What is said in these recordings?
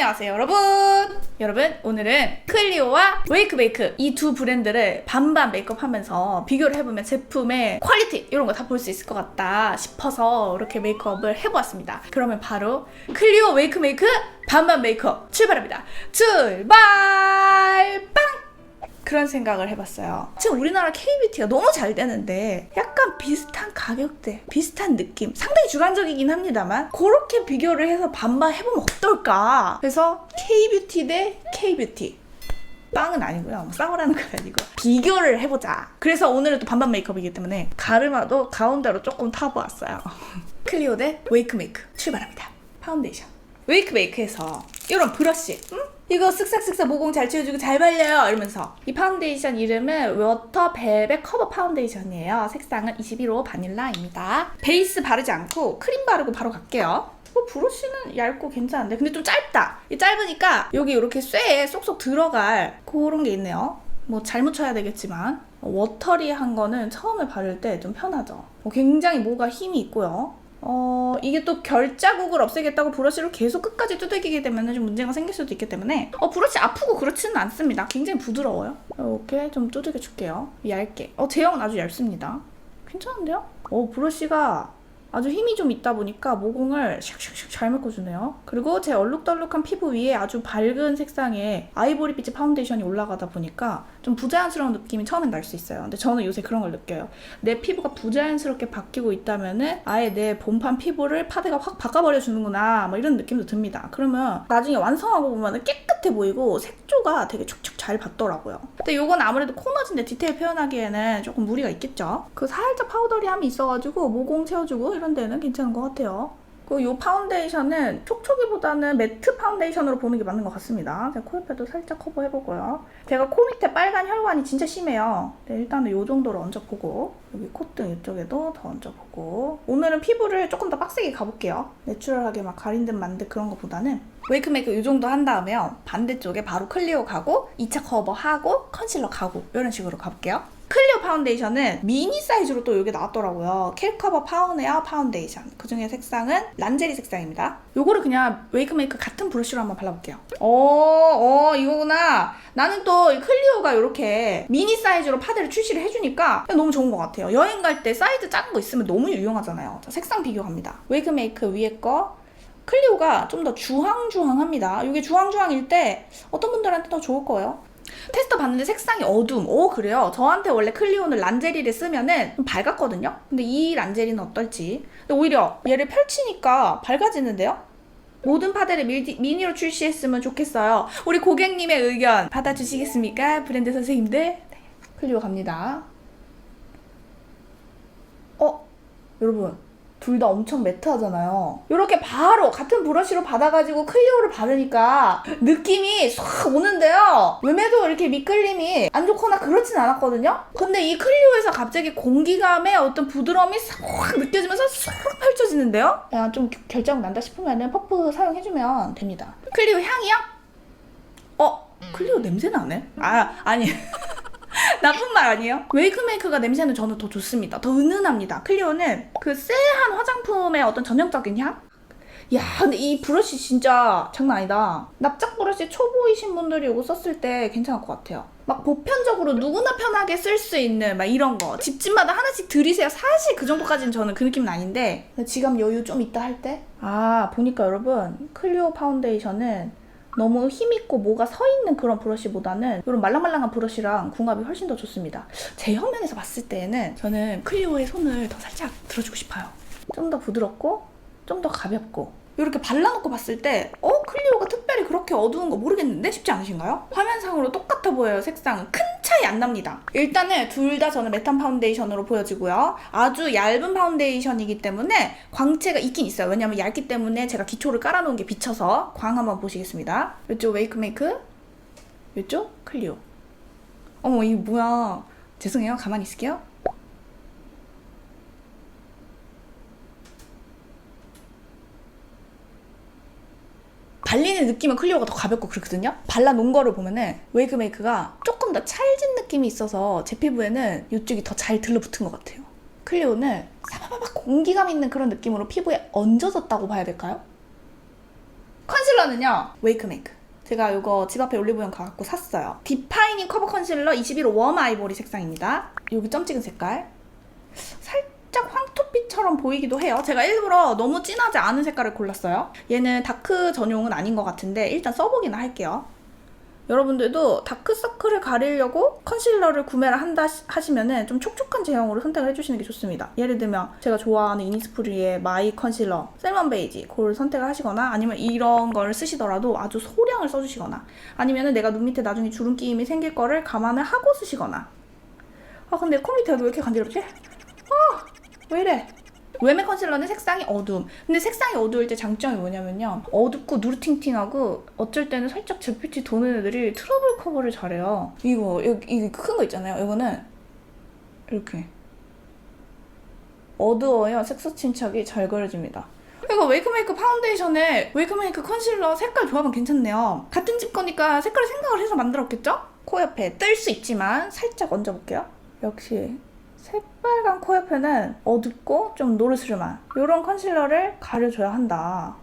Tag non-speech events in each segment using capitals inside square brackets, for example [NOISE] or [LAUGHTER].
안녕하세요 여러분. 여러분 오늘은 클리오와 웨이크메이크 이 두 브랜드를 반반 메이크업 하면서 비교를 해보면 제품의 퀄리티 이런 거 다 볼 수 있을 것 같다 싶어서 이렇게 메이크업을 해보았습니다. 그러면 바로 클리오 웨이크메이크 반반 메이크업 출발합니다. 출발! 빵 그런 생각을 해봤어요. 지금 우리나라 K-뷰티가 너무 잘 되는데 약간 비슷한 가격대, 비슷한 느낌, 상당히 주관적이긴 합니다만 그렇게 비교를 해서 반반 해보면 어떨까? 그래서 K-뷰티 대 K-뷰티. 빵은 아니고요. 뭐 싸우라는 건 아니고 비교를 해보자. 그래서 오늘은 또 반반 메이크업이기 때문에 가르마도 가운데로 조금 타보았어요. [LAUGHS] 클리오 대 웨이크메이크 출발합니다. 파운데이션. 웨이크메이크에서 이런 브러쉬. 응? 이거 쓱싹쓱싹 모공 잘 채워주고 잘 발려요 이러면서. 이 파운데이션 이름은 워터 벨벳 커버 파운데이션이에요. 색상은 21호 바닐라입니다. 베이스 바르지 않고 크림 바르고 바로 갈게요. 뭐 브러쉬는 얇고 괜찮은데 근데 좀 짧다. 이 짧으니까 여기 이렇게 쇠에 쏙쏙 들어갈 그런 게 있네요. 뭐 잘못 쳐야 되겠지만. 워터리한 거는 처음에 바를 때 좀 편하죠. 어, 굉장히 모가 힘이 있고요 어, 이게 또 결자국을 없애겠다고 브러쉬를 계속 끝까지 두들기게 되면 좀 문제가 생길 수도 있기 때문에 어, 브러쉬 아프고 그렇지는 않습니다. 굉장히 부드러워요. 이렇게 좀 두들겨 줄게요. 얇게. 어, 제형은 아주 얇습니다. 괜찮은데요? 어, 브러쉬가 아주 힘이 좀 있다 보니까 모공을 샥샥샥 잘 메꿔주네요. 그리고 제 얼룩덜룩한 피부 위에 아주 밝은 색상의 아이보리빛의 파운데이션이 올라가다 보니까 좀 부자연스러운 느낌이 처음엔 날 수 있어요. 근데 저는 요새 그런 걸 느껴요. 내 피부가 부자연스럽게 바뀌고 있다면은 아예 내 본판 피부를 파데가 확 바꿔버려 주는구나 뭐 이런 느낌도 듭니다. 그러면 나중에 완성하고 보면 깨끗해 보이고 색조가 되게 촉촉 잘 받더라고요. 근데 요건 아무래도 코너진데 디테일 표현하기에는 조금 무리가 있겠죠. 그 살짝 파우더리함이 있어가지고 모공 채워주고 이런 데는 괜찮은 것 같아요. 그리고 이 파운데이션은 촉촉이보다는 매트 파운데이션으로 보는 게 맞는 것 같습니다. 제가 코 옆에도 살짝 커버해보고요. 제가 코 밑에 빨간 혈관이 진짜 심해요. 네, 일단은 이 정도로 얹어보고 여기 콧등 이쪽에도 더 얹어보고 오늘은 피부를 조금 더 빡세게 가볼게요. 내추럴하게 막 가린 듯 만듯 그런 것보다는 웨이크 메이크 이 정도 한 다음에요. 반대쪽에 바로 클리오 가고 2차 커버하고 컨실러 가고 이런 식으로 가볼게요. 클리오 파운데이션은 미니 사이즈로 또 여기 나왔더라고요. 캘커버 파운웨어 파운데이션. 그 중에 색상은 란제리 색상입니다. 요거를 그냥 웨이크메이크 같은 브러쉬로 한번 발라볼게요. 어, 어, 이거구나. 나는 또이 클리오가 이렇게 미니 사이즈로 파데를 출시를 해주니까 너무 좋은 것 같아요. 여행 갈 때 사이즈 작은 거 있으면 너무 유용하잖아요. 자, 색상 비교합니다. 웨이크메이크 위에 거 클리오가 좀 더 주황주황합니다. 이게 주황주황일 때 어떤 분들한테 더 좋을 거예요. 테스터 봤는데 색상이 어둠. 오 그래요. 저한테 원래 클리오는 란제리를 쓰면은 좀 밝았거든요. 근데 이 란제리는 어떨지. 근데 오히려 얘를 펼치니까 밝아지는데요. 모든 파데를 미니, 미니로 출시했으면 좋겠어요. 우리 고객님의 의견 받아주시겠습니까? 브랜드 선생님들. 네. 클리오 갑니다. 어? 여러분. 둘 다 엄청 매트하잖아요. 이렇게 바로 같은 브러쉬로 받아가지고 클리오를 바르니까 느낌이 쏙 오는데요. 웸에도 이렇게 미끌림이 안 좋거나 그렇진 않았거든요. 근데 이 클리오에서 갑자기 공기감의 어떤 부드러움이 쏙 느껴지면서 쏙 펼쳐지는데요. 야, 좀 결정 난다 싶으면 퍼프 사용해주면 됩니다. 클리오 향이요? 어? 클리오 냄새 나네? 아, 아니. 나쁜 말 아니에요? 웨이크메이크가 냄새는 저는 더 좋습니다. 더 은은합니다. 클리오는 그 쎄한 화장품의 어떤 전형적인 향? 야, 근데 이 브러쉬 진짜 장난 아니다. 납작 브러쉬 초보이신 분들이 이거 썼을 때 괜찮을 것 같아요. 막 보편적으로 누구나 편하게 쓸 수 있는 막 이런 거. 집집마다 하나씩 들이세요. 사실 그 정도까지는 저는 그 느낌은 아닌데 지갑 여유 좀 있다 할 때? 아, 보니까 여러분 클리오 파운데이션은 너무 힘있고 뭐가 서 있는 그런 브러쉬보다는 이런 말랑말랑한 브러쉬랑 궁합이 훨씬 더 좋습니다. 제형 면에서 봤을 때는 저는 클리오의 손을 더 살짝 들어주고 싶어요. 좀 더 부드럽고 좀 더 가볍고 이렇게 발라놓고 봤을 때 어? 클리오가 특별히 그렇게 어두운 거 모르겠는데? 싶지 않으신가요? 화면상으로 똑같아 보여요 색상은 큰 차이 안 납니다. 일단은 둘 다 저는 메탄 파운데이션으로 보여지고요. 아주 얇은 파운데이션이기 때문에 광채가 있긴 있어요. 왜냐면 얇기 때문에 제가 기초를 깔아놓은 게 비쳐서 광 한번 보시겠습니다. 이쪽 웨이크메이크? 이쪽 클리오. 어머 이거 뭐야? 죄송해요. 가만히 있을게요 발리는 느낌은 클리오가 더 가볍고 그렇거든요. 발라놓은 거를 보면은 웨이크 메이크가 조금 더 찰진 느낌이 있어서 제 피부에는 이쪽이 더 잘 들러붙은 것 같아요. 클리오는 사바바박 공기감 있는 그런 느낌으로 피부에 얹어졌다고 봐야 될까요? 컨실러는요 웨이크 메이크 제가 이거 집 앞에 올리브영 가갖고 샀어요 디파이닝 커버 컨실러 21호 웜 아이보리 색상입니다 여기 점 찍은 색깔 살짝 황 토빛처럼 보이기도 해요 제가 일부러 너무 진하지 않은 색깔을 골랐어요 얘는 다크 전용은 아닌 것 같은데 일단 써보기는 할게요 여러분들도 다크서클을 가리려고 컨실러를 구매를 한다 시- 하시면은 좀 촉촉한 제형으로 선택을 해주시는 게 좋습니다. 예를 들면 제가 좋아하는 이니스프리의 마이 컨실러 셀먼 베이지 그걸 선택을 하시거나 아니면 이런 걸 쓰시더라도 아주 소량을 써주시거나 아니면은 내가 눈 밑에 나중에 주름 끼임이 생길 거를 감안을 하고 쓰시거나 아 근데 코 밑에가 왜 이렇게 간지럽지? 아! 왜 이래? 웨메 컨실러는 색상이 어두움. 근데 색상이 어두울 때 장점이 뭐냐면요. 어둡고 누르팅팅하고 어쩔 때는 살짝 잿빛이 도는 애들이 트러블 커버를 잘해요. 이거, 여기, 이거 큰 거 있잖아요. 이거는 이렇게. 어두워야 색소 침착이 잘 그려집니다. 이거 웨이크메이크 파운데이션에 웨이크메이크 컨실러 색깔 조합은 괜찮네요. 같은 집 거니까 색깔을 생각을 해서 만들었겠죠? 코 옆에 뜰 수 있지만 살짝 얹어볼게요. 역시 새빨간 코 옆에는 어둡고 좀 노르스름한 이런 컨실러를 가려줘야 한다.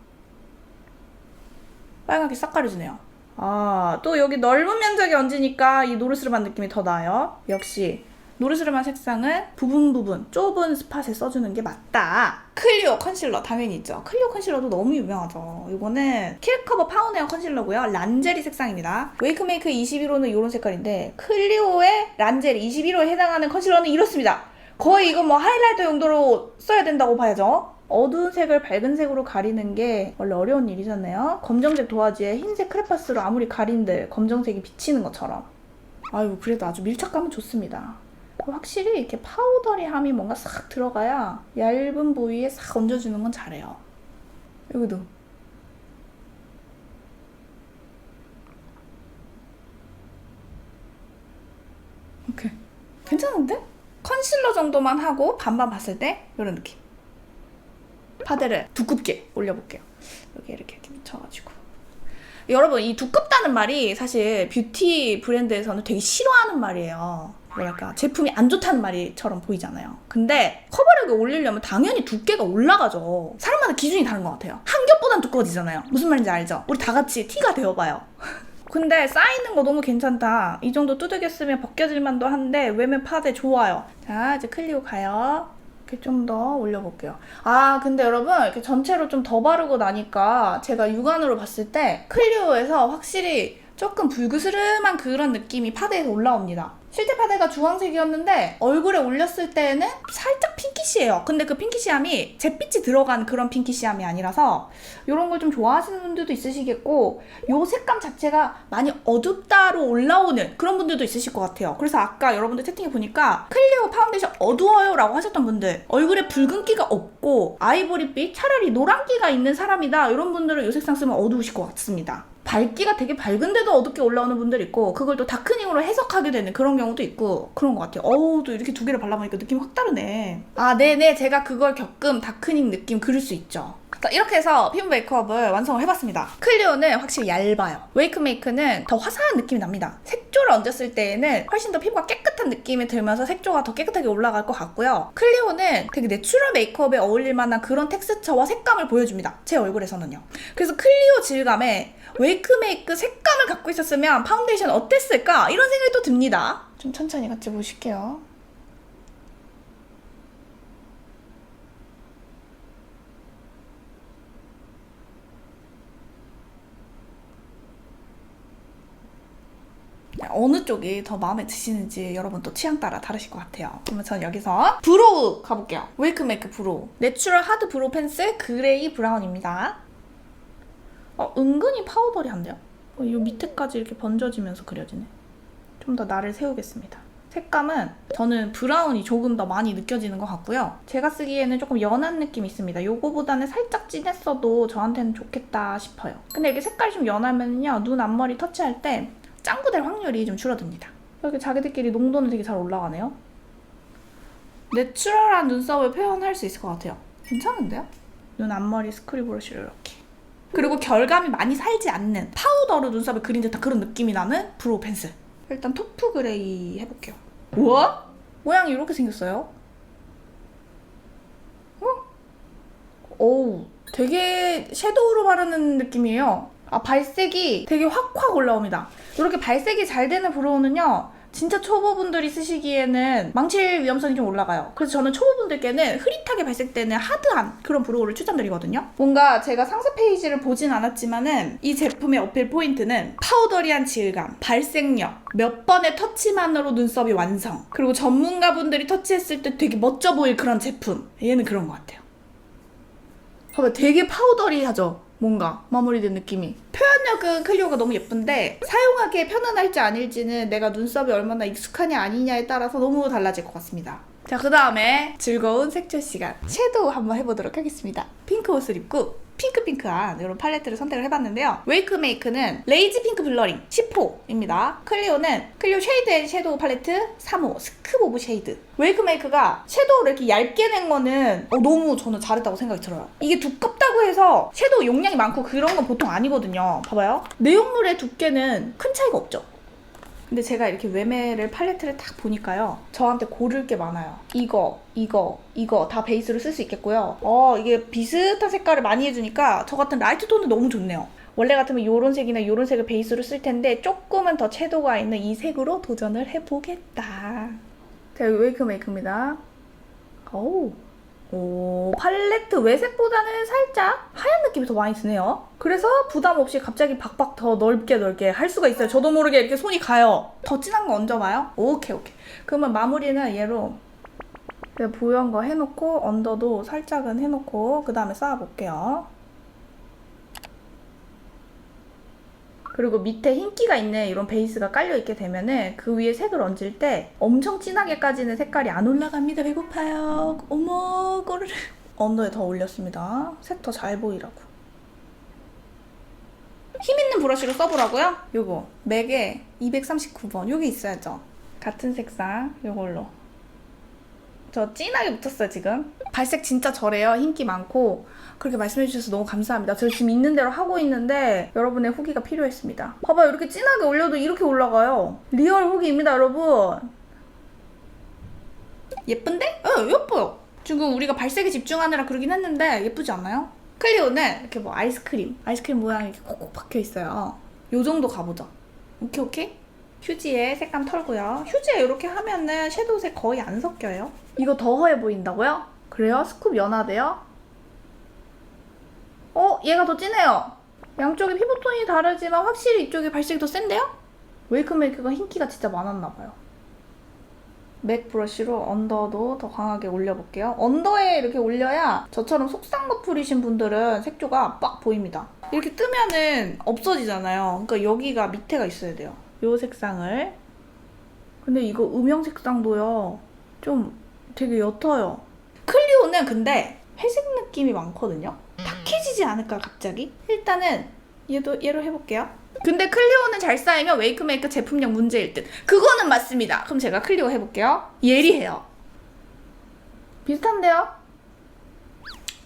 빨갛게 싹 가려주네요. 아, 또 여기 넓은 면적에 얹으니까 이 노르스름한 느낌이 더 나요. 역시 노르스름한 색상은 부분 부분 좁은 스팟에 써주는 게 맞다. 클리오 컨실러 당연히 있죠. 클리오 컨실러도 너무 유명하죠. 이거는 킬커버 파운웨어 컨실러고요. 란제리 색상입니다. 웨이크메이크 21호는 이런 색깔인데 클리오의 란제리 21호에 해당하는 컨실러는 이렇습니다. 거의 이거 뭐 하이라이터 용도로 써야 된다고 봐야죠. 어두운 색을 밝은 색으로 가리는 게 원래 어려운 일이잖아요. 검정색 도화지에 흰색 크레파스로 아무리 가린들 검정색이 비치는 것처럼. 아유 그래도 아주 밀착감은 좋습니다. 확실히 이렇게 파우더리함이 뭔가 싹 들어가야 얇은 부위에 싹 얹어주는 건 잘해요. 여기도. 오케이. 괜찮은데? 컨실러 정도만 하고 반반 봤을 때 이런 느낌. 파데를 두껍게 올려볼게요. 여기 이렇게 묻혀가지고. 여러분 이 두껍다는 말이 사실 뷰티 브랜드에서는 되게 싫어하는 말이에요. 뭐랄까 제품이 안 좋다는 말이처럼 보이잖아요. 근데 커버력을 올리려면 당연히 두께가 올라가죠. 사람마다 기준이 다른 것 같아요. 한 겹보단 두꺼워지잖아요. 무슨 말인지 알죠? 우리 다 같이 티가 되어봐요. [LAUGHS] 근데 쌓이는 거 너무 괜찮다. 이 정도 두들겨 쓰면 벗겨질 만도 한데 외면 파데 좋아요. 자 이제 클리오 가요. 이렇게 좀 더 올려볼게요. 아 근데 여러분 이렇게 전체로 좀 더 바르고 나니까 제가 육안으로 봤을 때 클리오에서 확실히 조금 불그스름한 그런 느낌이 파데에서 올라옵니다. 실제 파데가 주황색이었는데 얼굴에 올렸을 때는 살짝 핑키시해요. 근데 그 핑키시함이 잿빛이 들어간 그런 핑키시함이 아니라서 이런 걸 좀 좋아하시는 분들도 있으시겠고 요 색감 자체가 많이 어둡다로 올라오는 그런 분들도 있으실 것 같아요. 그래서 아까 여러분들 채팅에 보니까 클리오 파운데이션 어두워요 라고 하셨던 분들 얼굴에 붉은기가 없고 아이보리빛 차라리 노란기가 있는 사람이다 이런 분들은 이 색상 쓰면 어두우실 것 같습니다. 밝기가 되게 밝은데도 어둡게 올라오는 분들 있고 그걸 또 다크닝으로 해석하게 되는 그런 경우도 있고 그런 것 같아요. 어우 또 이렇게 두 개를 발라보니까 느낌이 확 다르네. 아 네네 제가 그걸 겪음 다크닝 느낌 그릴 수 있죠. 자, 이렇게 해서 피부 메이크업을 완성을 해봤습니다. 클리오는 확실히 얇아요. 웨이크 메이크는 더 화사한 느낌이 납니다. 색조를 얹었을 때에는 훨씬 더 피부가 깨끗한 느낌이 들면서 색조가 더 깨끗하게 올라갈 것 같고요. 클리오는 되게 내추럴 메이크업에 어울릴 만한 그런 텍스처와 색감을 보여줍니다. 제 얼굴에서는요. 그래서 클리오 질감에 웨이크 메이크 색감을 갖고 있었으면 파운데이션 어땠을까? 이런 생각이 또 듭니다. 좀 천천히 같이 보실게요. 어느 쪽이 더 마음에 드시는지 여러분 또 취향 따라 다르실 것 같아요. 그러면 전 여기서 브로우 가볼게요. 웨이크메이크 브로우. 내추럴 하드 브로우 펜슬 그레이 브라운입니다. 어, 은근히 파우더리한데요? 어, 이 밑에까지 이렇게 번져지면서 그려지네. 좀 더 나를 세우겠습니다. 색감은 저는 브라운이 조금 더 많이 느껴지는 것 같고요. 제가 쓰기에는 조금 연한 느낌이 있습니다. 요거보다는 살짝 진했어도 저한테는 좋겠다 싶어요. 근데 이렇게 색깔이 좀 연하면요. 눈 앞머리 터치할 때 짱구 될 확률이 좀 줄어듭니다. 이렇게 자기들끼리 농도는 되게 잘 올라가네요. 내추럴한 눈썹을 표현할 수 있을 것 같아요. 괜찮은데요? 눈 앞머리 스크류 브러쉬를 이렇게. 그리고 결감이 많이 살지 않는 파우더로 눈썹을 그린 듯한 그런 느낌이 나는 브로우 펜슬. 일단 토프 그레이 해볼게요. 우와? 모양이 이렇게 생겼어요. 어? 어우, 되게 섀도우로 바르는 느낌이에요. 아, 발색이 되게 확확 올라옵니다. 이렇게 발색이 잘 되는 브로우는요. 진짜 초보분들이 쓰시기에는 망칠 위험성이 좀 올라가요. 그래서 저는 초보분들께는 흐릿하게 발색되는 하드한 그런 브로우를 추천드리거든요. 뭔가 제가 상세 페이지를 보진 않았지만은 이 제품의 어필 포인트는 파우더리한 질감, 발색력, 몇 번의 터치만으로 눈썹이 완성. 그리고 전문가분들이 터치했을 때 되게 멋져 보일 그런 제품. 얘는 그런 것 같아요. 봐봐, 되게 파우더리하죠? 뭔가 마무리된 느낌이. 표현력은 클리오가 너무 예쁜데 사용하기에 편안할지 아닐지는 내가 눈썹이 얼마나 익숙하냐 아니냐에 따라서 너무 달라질 것 같습니다. 자, 그 다음에 즐거운 색조 시간. 섀도우 한번 해보도록 하겠습니다. 핑크 옷을 입고 핑크핑크한 이런 팔레트를 선택을 해봤는데요. 웨이크메이크는 레이지 핑크 블러링 10호입니다. 클리오는 클리오 쉐이드 앤 섀도우 팔레트 3호 스크보브 쉐이드. 웨이크메이크가 섀도우를 이렇게 얇게 낸 거는 어, 너무 저는 잘했다고 생각이 들어요. 이게 두껍다고 해서 섀도우 용량이 많고 그런 건 보통 아니거든요. 봐봐요. 내용물의 두께는 큰 차이가 없죠. 근데 제가 이렇게 외매를 팔레트를 딱 보니까요. 저한테 고를 게 많아요. 이거, 이거, 이거 다 베이스로 쓸 수 있겠고요. 어, 이게 비슷한 색깔을 많이 해주니까 저 같은 라이트 톤도 너무 좋네요. 원래 같으면 이런 색이나 이런 색을 베이스로 쓸 텐데 조금은 더 채도가 있는 이 색으로 도전을 해보겠다. 자, 여기 웨이크 메이크입니다. 오, 오, 팔레트 외색보다는 살짝 하얀 느낌이 더 많이 드네요. 그래서 부담 없이 갑자기 박박 더 넓게 넓게 할 수가 있어요. 저도 모르게 이렇게 손이 가요. 더 진한 거 얹어봐요. 오케이, 오케이. 그러면 마무리는 얘로 보연 거 해놓고 언더도 살짝은 해놓고 그 다음에 쌓아볼게요. 그리고 밑에 흰기가 있는 이런 베이스가 깔려 있게 되면은 그 위에 색을 얹을 때 엄청 진하게까지는 색깔이 안 올라갑니다. 배고파요. 어머, 꼬르르. 언더에 더 올렸습니다. 색 더 잘 보이라고. 힘 있는 브러쉬로 써보라고요? 요거. 맥에 239번. 요게 있어야죠. 같은 색상. 요걸로. 저 진하게 붙였어요, 지금. 발색 진짜 저래요. 흰기 많고. 그렇게 말씀해 주셔서 너무 감사합니다. 저 지금 있는 대로 하고 있는데 여러분의 후기가 필요했습니다. 봐봐요. 이렇게 진하게 올려도 이렇게 올라가요. 리얼 후기입니다, 여러분. 예쁜데? 어, 예뻐요. 지금 우리가 발색에 집중하느라 그러긴 했는데 예쁘지 않나요? 클리오는 이렇게 뭐 아이스크림, 아이스크림 모양이 이렇게 콕콕 박혀 있어요. 요 정도 가보자. 오케이, 오케이? 휴지에 색감 털고요. 휴지에 이렇게 하면은 섀도우색 거의 안 섞여요. 이거 더 허해 보인다고요? 그래요? 스쿱 연하대요? 어? 얘가 더 진해요. 양쪽의 피부톤이 다르지만 확실히 이쪽이 발색이 더 센데요? 웨이크메이크가 흰기가 진짜 많았나 봐요. 맥 브러쉬로 언더도 더 강하게 올려볼게요. 언더에 이렇게 올려야 저처럼 속쌍꺼풀이신 분들은 색조가 빡 보입니다. 이렇게 뜨면은 없어지잖아요. 그러니까 여기가 밑에가 있어야 돼요. 요 색상을. 근데 이거 음영 색상도요. 좀 되게 옅어요. 클리오는 근데 회색 느낌이 많거든요. 탁해지지 않을까 갑자기? 일단은 얘도 얘로 해볼게요. 근데 클리오는 잘 쌓이면 웨이크메이크 제품력 문제일 듯. 그거는 맞습니다. 그럼 제가 클리오 해볼게요. 예리해요. 비슷한데요?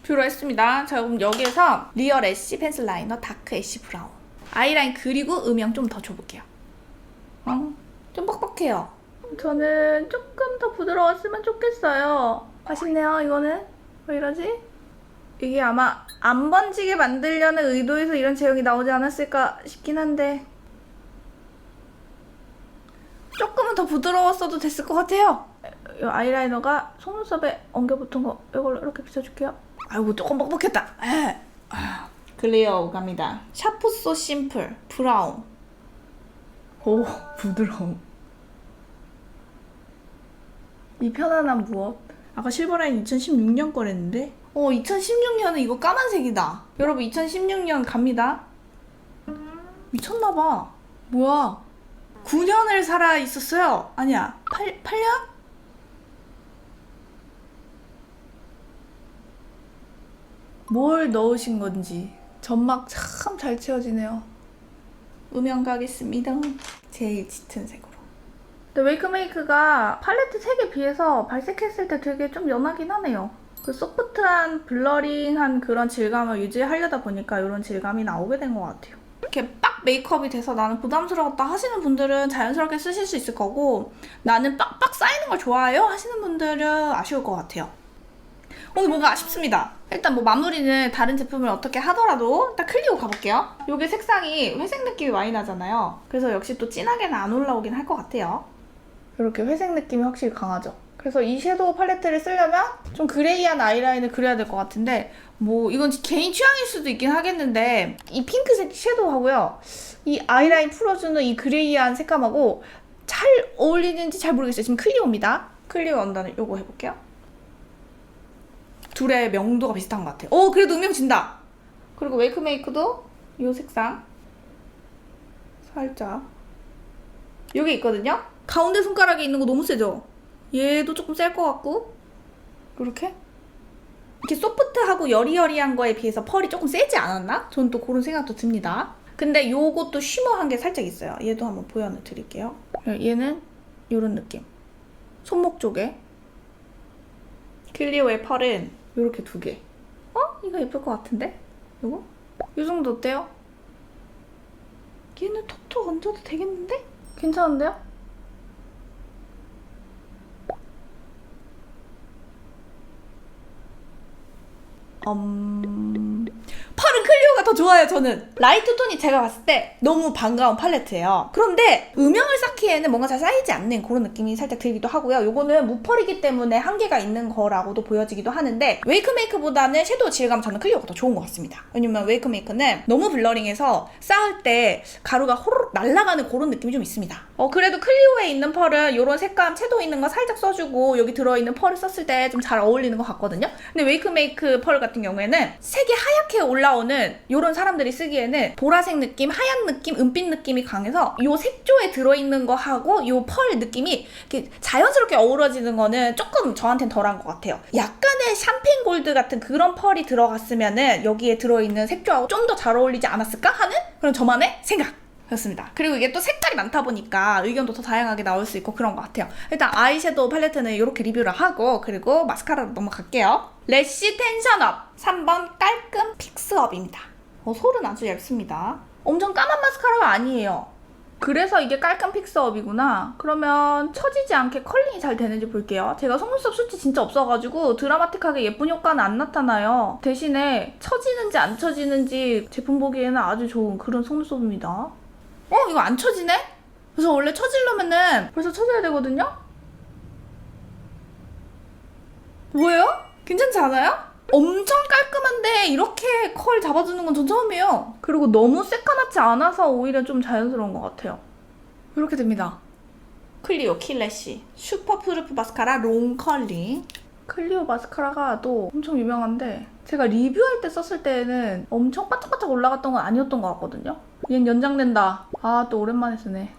뷰러 했습니다. 자 그럼 여기에서 리얼 애쉬 펜슬 라이너 다크 애쉬 브라운 아이라인 그리고 음영 좀 더 줘볼게요. 어? 좀 뻑뻑해요. 저는 조금 더 부드러웠으면 좋겠어요. 아쉽네요, 이거는. 왜 이러지? 이게 아마 안 번지게 만들려는 의도에서 이런 제형이 나오지 않았을까 싶긴 한데 조금은 더 부드러웠어도 됐을 것 같아요. 이 아이라이너가 속눈썹에 엉겨붙은 거 이걸로 이렇게 비춰줄게요. 아이고 조금 뻑뻑했다. 에. 아, 클리어 갑니다. 샤프 소 심플 브라운. 오 부드러움. 이 편안한 무엇? 아까 실버라인 2016년 거랬는데? 어, 2016년은 이거 까만색이다. 여러분, 2016년 갑니다. 미쳤나봐. 뭐야. 9년을 살아 있었어요. 아니야. 8, 8년? 뭘 넣으신 건지. 점막 참 잘 채워지네요. 음영 가겠습니다. 제일 짙은 색으로. 근데 웨이크메이크가 팔레트 색에 비해서 발색했을 때 되게 좀 연하긴 하네요. 그 소프트한 블러링한 그런 질감을 유지하려다 보니까 이런 질감이 나오게 된 것 같아요. 이렇게 빡 메이크업이 돼서 나는 부담스러웠다 하시는 분들은 자연스럽게 쓰실 수 있을 거고 나는 빡빡 쌓이는 걸 좋아해요 하시는 분들은 아쉬울 것 같아요. 오늘 뭔가 아쉽습니다. 일단 뭐 마무리는 다른 제품을 어떻게 하더라도 일단 클리오 가볼게요. 요게 색상이 회색 느낌이 많이 나잖아요. 그래서 역시 또 진하게는 안 올라오긴 할 것 같아요. 이렇게 회색 느낌이 확실히 강하죠. 그래서 이 섀도우 팔레트를 쓰려면 좀 그레이한 아이라인을 그려야 될 것 같은데 뭐 이건 개인 취향일 수도 있긴 하겠는데 이 핑크색 섀도우하고요. 이 아이라인 풀어주는 이 그레이한 색감하고 잘 어울리는지 잘 모르겠어요. 지금 클리오입니다. 클리오 언더는 요거 해볼게요. 둘의 명도가 비슷한 것 같아요. 오, 그래도 음영 진다. 그리고 웨이크메이크도 이 색상 살짝 여기 있거든요. 가운데 손가락에 있는 거 너무 세죠? 얘도 조금 셀 것 같고 이렇게 이렇게 소프트하고 여리여리한 거에 비해서 펄이 조금 세지 않았나? 저는 또 그런 생각도 듭니다. 근데 요것도 쉬머한 게 살짝 있어요. 얘도 한번 보여드릴게요. 얘는 이런 느낌. 손목 쪽에 클리오의 펄은 이렇게 두 개. 어? 이거 예쁠 것 같은데? 이거? 이 정도 어때요? 얘는 톡톡 얹어도 되겠는데? 괜찮은데요? 음... 더 좋아요 저는. 라이트 톤이 제가 봤을 때 너무 반가운 팔레트예요. 그런데 음영을 쌓기에는 뭔가 잘 쌓이지 않는 그런 느낌이 살짝 들기도 하고요. 요거는 무펄이기 때문에 한계가 있는 거라고도 보여지기도 하는데 웨이크메이크보다는 섀도우 질감 저는 클리오가 더 좋은 것 같습니다. 왜냐면 웨이크메이크는 너무 블러링해서 쌓을 때 가루가 호로록 날아가는 그런 느낌이 좀 있습니다. 어 그래도 클리오에 있는 펄은 요런 색감 채도 있는 거 살짝 써주고 여기 들어있는 펄을 썼을 때 좀 잘 어울리는 것 같거든요. 근데 웨이크메이크 펄 같은 경우에는 색이 하얗게 올라오는 요런 사람들이 쓰기에는 보라색 느낌, 하얀 느낌, 은빛 느낌이 강해서 요 색조에 들어있는 거하고 요 펄 느낌이 이렇게 자연스럽게 어우러지는 거는 조금 저한텐 덜한 것 같아요. 약간의 샴페인 골드 같은 그런 펄이 들어갔으면은 여기에 들어있는 색조하고 좀 더 잘 어울리지 않았을까 하는 그런 저만의 생각. 그렇습니다. 그리고 이게 또 색깔이 많다 보니까 의견도 더 다양하게 나올 수 있고 그런 것 같아요. 일단 아이섀도우 팔레트는 이렇게 리뷰를 하고 그리고 마스카라로 넘어갈게요. 래쉬 텐션업 3번 깔끔 픽스업입니다. 어, 솔은 아주 얇습니다. 엄청 까만 마스카라가 아니에요. 그래서 이게 깔끔 픽스업이구나. 그러면 처지지 않게 컬링이 잘 되는지 볼게요. 제가 속눈썹 숱이 진짜 없어가지고 드라마틱하게 예쁜 효과는 안 나타나요. 대신에 처지는지 안 처지는지 제품 보기에는 아주 좋은 그런 속눈썹입니다. 어? 이거 안 처지네? 그래서 원래 처지려면은 벌써 처져야 되거든요? 뭐예요? 괜찮지 않아요? 엄청 깔끔한데 이렇게 컬 잡아주는 건 전 처음이에요. 그리고 너무 새까맣지 않아서 오히려 좀 자연스러운 것 같아요. 이렇게 됩니다. 클리오 킬래시 슈퍼 푸르프 마스카라 롱 컬링 클리오 마스카라가 또 엄청 유명한데 제가 리뷰할 때 썼을 때는 엄청 바짝바짝 올라갔던 건 아니었던 것 같거든요. 얘는 연장된다. 아 또 오랜만에 쓰네.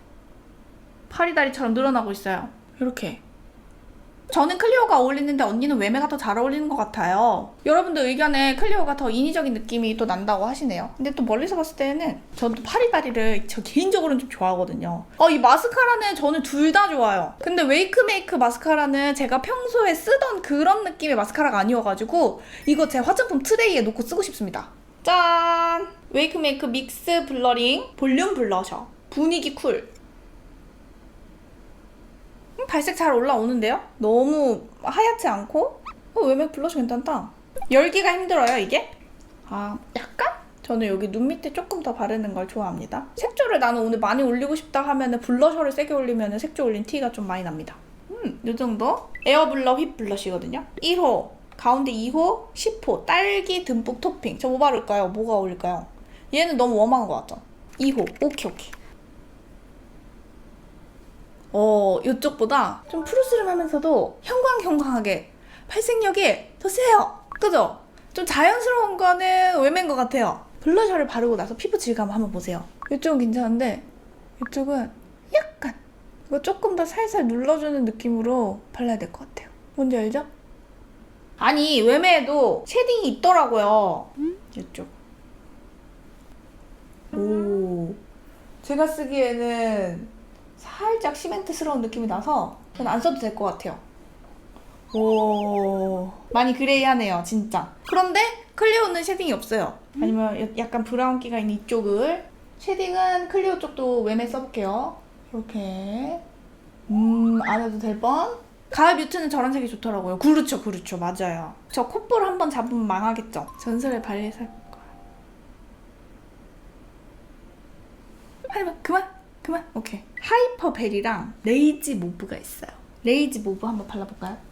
파리다리처럼 늘어나고 있어요. 이렇게. 저는 클리오가 어울리는데 언니는 웨메가 더 잘 어울리는 것 같아요. 여러분들 의견에 클리오가 더 인위적인 느낌이 또 난다고 하시네요. 근데 또 멀리서 봤을 때는 저도 파리다리를 저 개인적으로는 좀 좋아하거든요. 어, 이 마스카라는 저는 둘 다 좋아요. 근데 웨이크메이크 마스카라는 제가 평소에 쓰던 그런 느낌의 마스카라가 아니어가지고 이거 제 화장품 트레이에 놓고 쓰고 싶습니다. 짠! 웨이크메이크 믹스 블러링 볼륨 블러셔. 분위기 쿨. 음, 발색 잘 올라오는데요? 너무 하얗지 않고? 어, 웨맥 블러셔 괜찮다. 열기가 힘들어요, 이게? 아, 약간? 저는 여기 눈 밑에 조금 더 바르는 걸 좋아합니다. 색조를 나는 오늘 많이 올리고 싶다 하면 은 블러셔를 세게 올리면 은 색조 올린 티가 좀 많이 납니다. 음, 이 정도? 에어블러 휘 블러시거든요. 1호, 가운데 2호, 10호, 딸기 듬뿍 토핑. 저 뭐 바를까요? 뭐가 어울릴까요? 얘는 너무 웜한 것 같죠? 2호, 오케이, 오케이. 어, 이쪽보다 좀 푸르스름하면서도 형광형광하게 발색력이 더 세요. 그죠? 좀 자연스러운 거는 외매인 것 같아요. 블러셔를 바르고 나서 피부 질감 한번 보세요. 이쪽은 괜찮은데 이쪽은 약간 이거 조금 더 살살 눌러주는 느낌으로 발라야 될 것 같아요. 뭔지 알죠? 아니 외매에도 쉐딩이 있더라고요. 이쪽. 오. 제가 쓰기에는 살짝 시멘트스러운 느낌이 나서 저는 안 써도 될 것 같아요. 오. 많이 그레이하네요, 진짜. 그런데 클리오는 쉐딩이 없어요. 아니면 야- 약간 브라운기가 있는 이쪽을. 쉐딩은 클리오 쪽도 웨메 써볼게요. 이렇게. 음, 안 해도 될 뻔. 가을 뮤트는 저런 색이 좋더라고요. 그렇죠, 그렇죠, 맞아요. 저 콧볼 한번 잡으면 망하겠죠. 전설의 발레 살 거야. 하지만 그만, 그만. 오케이. 하이퍼 벨이랑 레이지 모브가 있어요. 레이지 모브 한번 발라볼까요?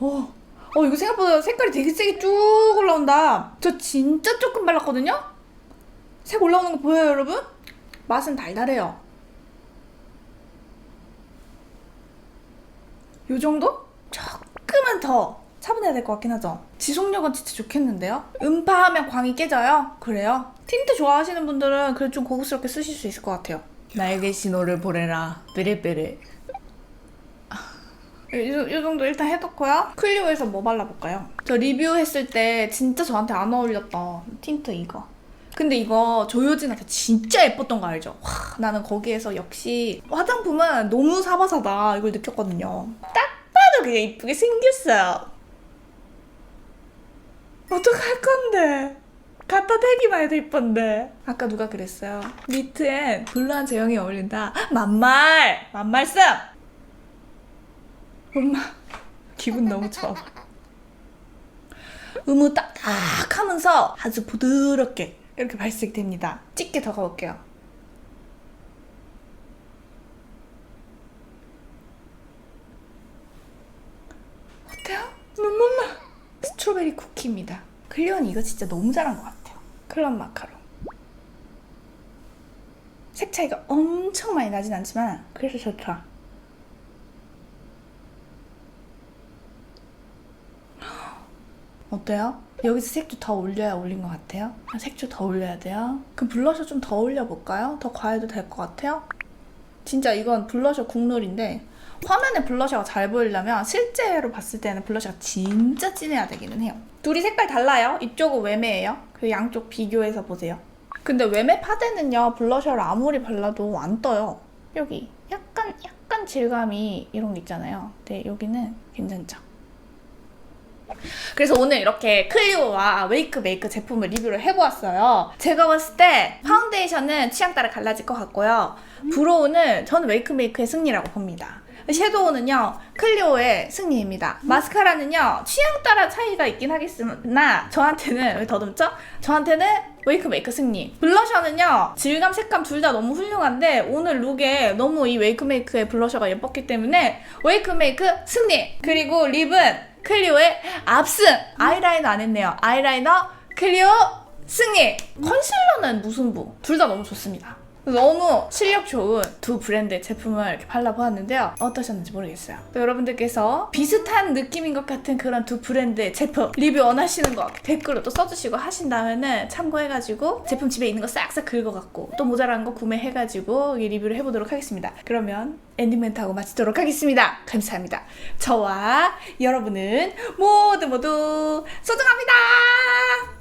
어, 어 이거 생각보다 색깔이 되게 세게 쭉 올라온다. 저 진짜 조금 발랐거든요? 색 올라오는 거 보여요, 여러분? 맛은 달달해요. 요 정도? 조금은 더 차분해야 될 것 같긴 하죠. 지속력은 진짜 좋겠는데요? 음파하면 광이 깨져요? 그래요? 틴트 좋아하시는 분들은 그래도 좀 고급스럽게 쓰실 수 있을 것 같아요. 나에게 신호를 보내라. 삐리삐리. 이, 이 정도 일단 해놓고요. 클리오에서 뭐 발라볼까요? 저 리뷰했을 때 진짜 저한테 안 어울렸던 틴트 이거. 근데 이거 조효진한테 진짜 예뻤던 거 알죠? 와, 나는 거기에서 역시 화장품은 너무 사바사다 이걸 느꼈거든요. 딱 봐도 그게 이쁘게 생겼어요. 어떡할 건데? 갖다 대기만 해도 이쁜데. 아까 누가 그랬어요? 니트엔 블루한 제형이 어울린다. 만말! 만말씀! 엄마 기분 너무 좋아. 의무 딱딱 하면서 아주 부드럽게 이렇게 발색됩니다. 짙게 더 가볼게요. 눈물나. 스트로베리 쿠키입니다. 클리언이 이거 진짜 너무 잘한 것 같아요. 클럽 마카롱. 색 차이가 엄청 많이 나진 않지만 그래서 좋다. 어때요? 여기서 색도 더 올려야 올린 것 같아요? 아, 색도 더 올려야 돼요? 그럼 블러셔 좀 더 올려볼까요? 더 과해도 될 것 같아요? 진짜 이건 블러셔 국룰인데 화면에 블러셔가 잘 보이려면 실제로 봤을 때는 블러셔가 진짜 진해야 되기는 해요. 둘이 색깔 달라요. 이쪽은 웸메예요. 그 양쪽 비교해서 보세요. 근데 웸메 파데는요 블러셔를 아무리 발라도 안 떠요. 여기 약간 약간 질감이 이런 게 있잖아요. 근데 여기는 괜찮죠. 그래서 오늘 이렇게 클리오와 웨이크 메이크 제품을 리뷰를 해보았어요. 제가 봤을 때 파운데이션은 취향 따라 갈라질 것 같고요. 브로우는 저는 웨이크 메이크의 승리라고 봅니다. 섀도우는요 클리오의 승리입니다. 마스카라는요 취향 따라 차이가 있긴 하겠으나 저한테는 왜 더듬죠? 저한테는 웨이크 메이크 승리. 블러셔는요 질감 색감 둘 다 너무 훌륭한데 오늘 룩에 너무 이 웨이크 메이크의 블러셔가 예뻤기 때문에 웨이크 메이크 승리. 그리고 립은 클리오의 압승. 아이라이너 안 했네요. 아이라이너 클리오 승리. 컨실러는 무승부. 둘 다 너무 좋습니다. 너무 실력 좋은 두 브랜드의 제품을 이렇게 발라보았는데요. 어떠셨는지 모르겠어요. 또 여러분들께서 비슷한 느낌인 것 같은 그런 두 브랜드의 제품 리뷰 원하시는 거 댓글로 또 써주시고 하신다면은 참고해가지고 제품 집에 있는 거 싹싹 긁어갖고 또 모자란 거 구매해가지고 이 리뷰를 해보도록 하겠습니다. 그러면 엔딩 멘트하고 마치도록 하겠습니다. 감사합니다. 저와 여러분은 모두 모두 소중합니다.